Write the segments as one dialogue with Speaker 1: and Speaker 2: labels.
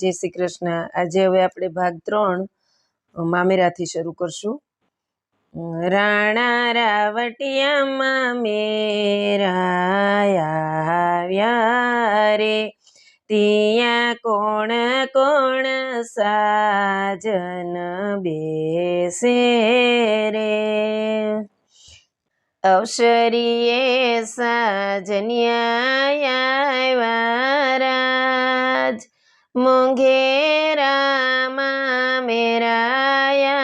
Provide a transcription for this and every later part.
Speaker 1: જય શ્રી કૃષ્ણ. આજે હવે આપણે ભાગ ત્રણ મામેરાથી શરૂ કરશું. રાણા રાવટિયા મામેરાયા રે. ત્યાં કોણ કોણ સાજન બેસે રે. અવસરીએ સાજન્યા રાજ. મોંઘેરામાં મેરાયા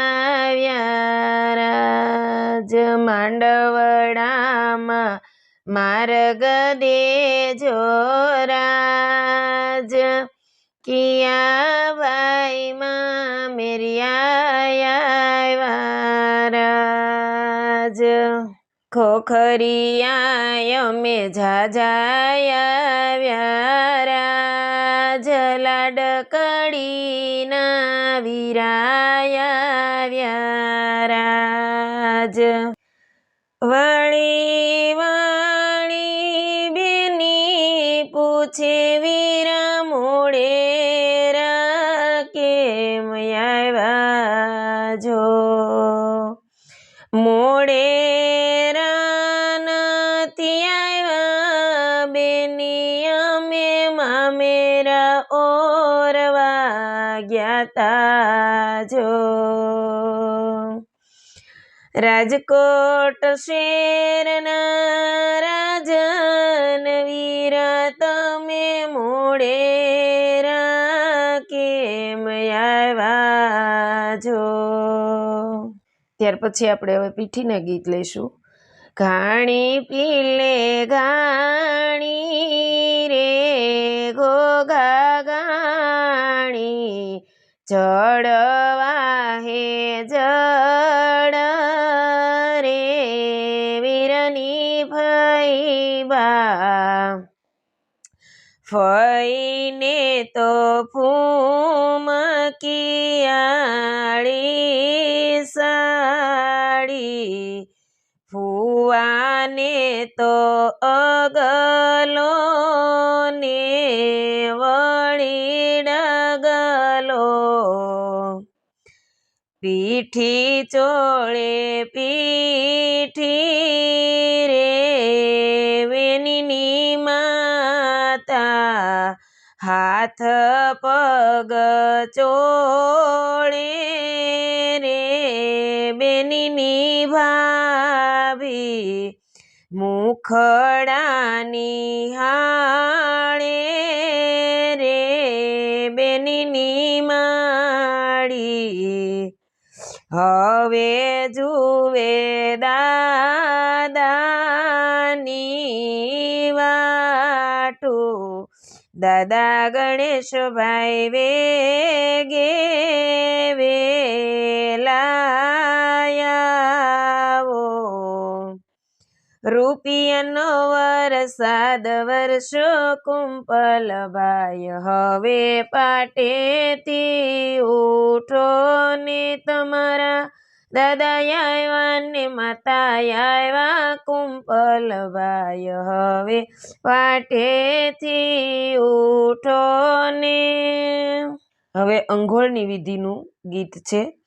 Speaker 1: રાજ માંડવડામાં માર્ગ દેજો રાજ કિયા ભાઈમાં મેરિયા રાજ ખોખરિયા અમે ઝાઝાયા રાજ વળી વાણી બેની પૂછે વીરા મોડે કેમ આવ્યા જો? મોડે નથી આવ્યા બેની અમે મામેરા ઓરવા ગયા તા જો. રાજકોટ શેરના રાજન વીરા તમે મોડે કેમ આવ્યા જો. ત્યાર પછી આપણે હવે પીઠીના ગીત લઈશું. ઘાણી પીલે ઘાણી રે ઘોઘા ગાણી જળવા હે જળ ફઈને તો ફૂમકિયાળી સાડી. ફુવાને તો અગલો ને વળી ડગલો. પીઠી ચોળે પીઠી રે, વેનીની હાથ પગ ચોળે રે બેનીની ભાભી મુખડાની હાણે રે બેનીની માળી. હવે જુએ દાદા ગણેશભાઈ વેગે વેલાયાવો. રૂપિયાનો વરસાદ વર્ષો કુંપલભાઈ હવે પાટેથી ઉઠો ને તમારા દાદા આવ્યા ને માતા આવ્યા કુંપલભાઈ હવે પાટેથી ઉઠો ને હવે અંઘોળની વિધિનું ગીત છે.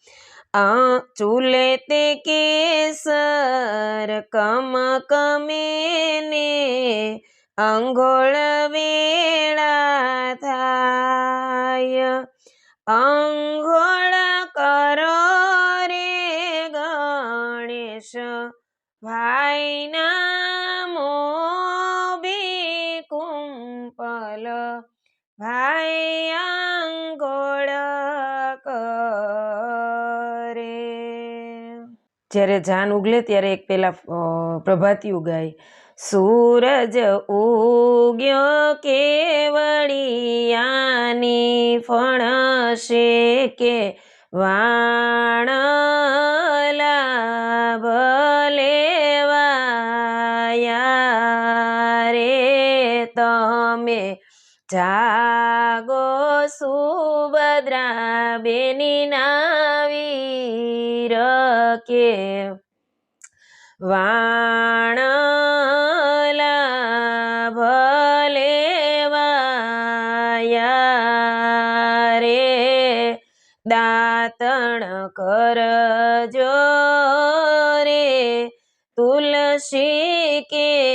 Speaker 1: આ ચૂલે તે કેસર કમ કમે ને અંઘોળ વેળા થાય. અંઘોળ ભાઈના મોબે કુંપલ ભાઈ અંગોળ કરે જ્યારે જાન ઉગલે ત્યારે એક પેલા પ્રભાતી ઉગાય સૂરજ ઉગ્યો કેવડિયાની ફણશે કે વાણલા ભલેવાયા તમે જાગો સુભદ્રા બેની નાવીર કે વાણલા ભલે વાયા દાતણ કરજો રે તુલસી કે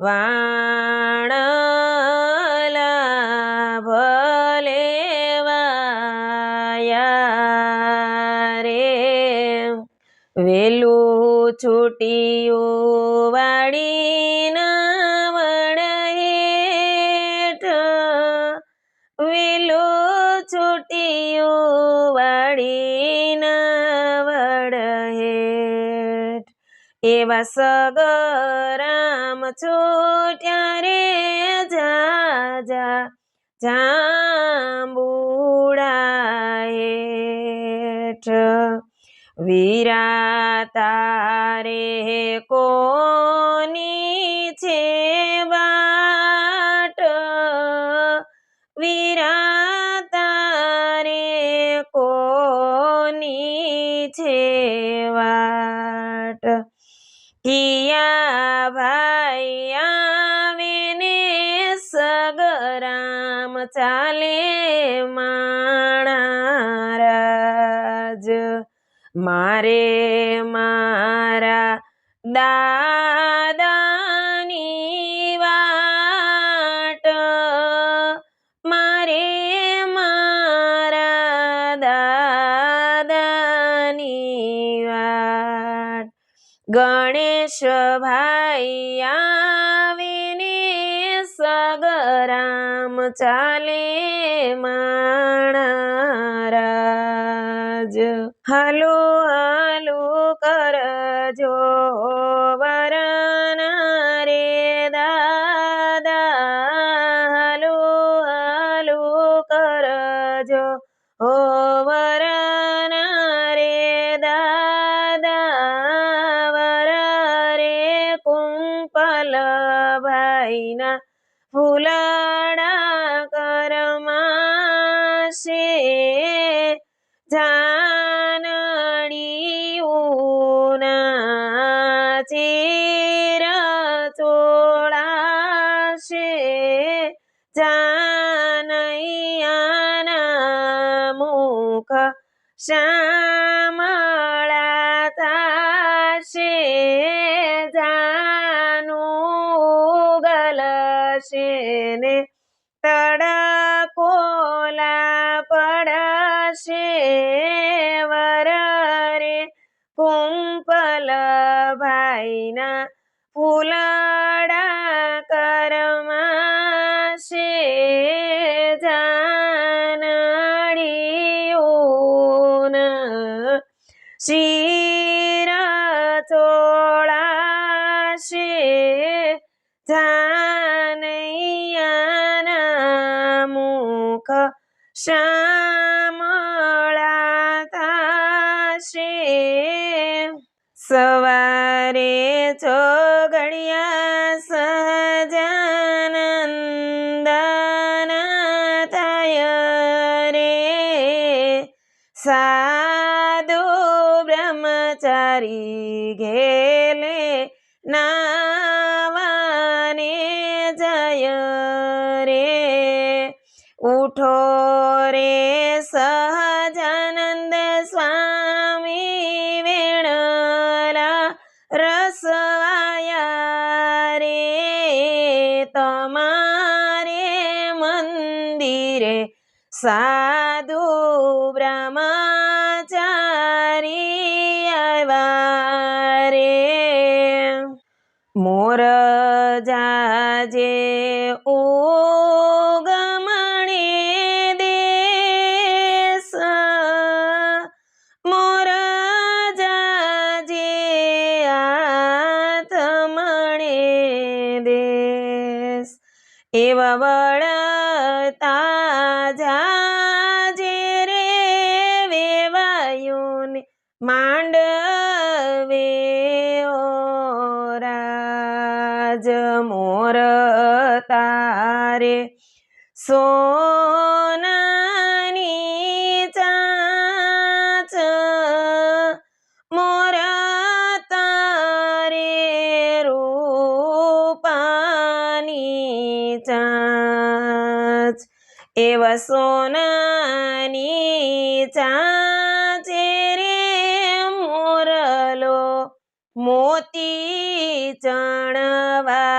Speaker 1: વાણલા ભલે રે વેલું છૂટિયું એવા સગરામ છૂટ્યા રે જા જા જાંબુડા હેઠ વીરા તારે કોની છે વાટ? વીરા તારે કોની છે વાટ? કિયા ભાઈ આવે ને સગરામ ચાલે માણારાજ. મારે મારા દાદાની ગણેશ ભાઈ આવીને સગરામ ચાલે માણારાજ. હાલો હાલો કરજો જાનડી ઉના ચીર ચોળાશે. જાનૈયાના મુખ શ્યામળા થાશે. જાનું ગલશે ને પડશે વર રે કુંપલ ભાઈના ફૂલડા કરમાશે જાનડીઓન શિર ચોળાશે જાનૈયાના મુખ શ્યામળા બ્રહ્મચારી ઘેલે નાવાને જય રે ઉઠો રે સહજાનંદ મોર જાજે ઉગમણે દેશ મોર જાજે આથમણે દેશ એવા સોનાની ચાચ મોર તારે રૂપાની ચાચ. એવા સોનાની ચાચે રે મોરલો મોતી ચણવા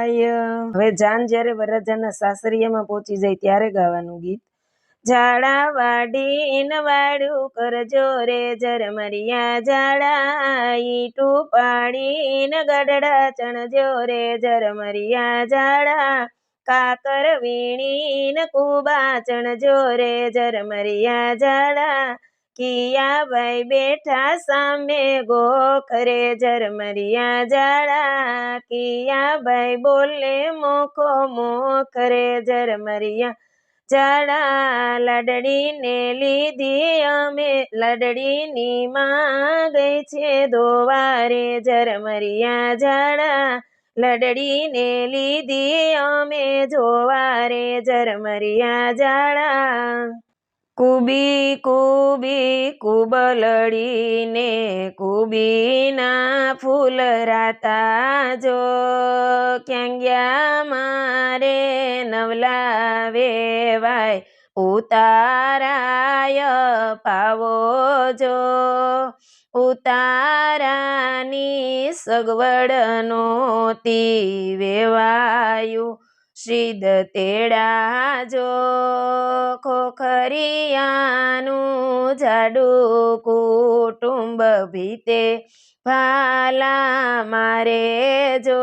Speaker 1: જાય હવે જાન જ્યારે વરરાજાના સાસરિયામાં પહોંચી જાય ત્યારે ગાવાનું ગીત. ઝાડા વાડીન વાડું કરજો રે ઝરમરિયા ઝાડા ઈટું પાડીન ગઢડા ચણજો રે ઝરમરિયા, ઝાડા કાકર વીણીન કુબા ચણજો રે ઝરમરિયા, ઝાડા કિયાભાઈ બેઠા સામે ગોખરે ઝરમરિયા ઝાડા. કિયાભાઈ બોલે મોખો મોખરે જરમરિયા ઝાડા. લડડીને લીધી અમે, લડડીની માં ગઈ છે દોવારે જરમરિયા ઝાડા. લડડીને લીધી અમે, જોવારે જરમરિયા ઝાડા. કુબી કુબી કુબલડીને કુબીના ફૂલ રાતા જો ક્યાં ગયા મારે નવલા વેવાય ઉતારાય પાવો જો. ઉતારાની સગવડ નોતી વેવાયું શ્રીદ તેડા જો ખોખરિયાનું જાડું કુટુંબ ભીતે ભાલા મારે જો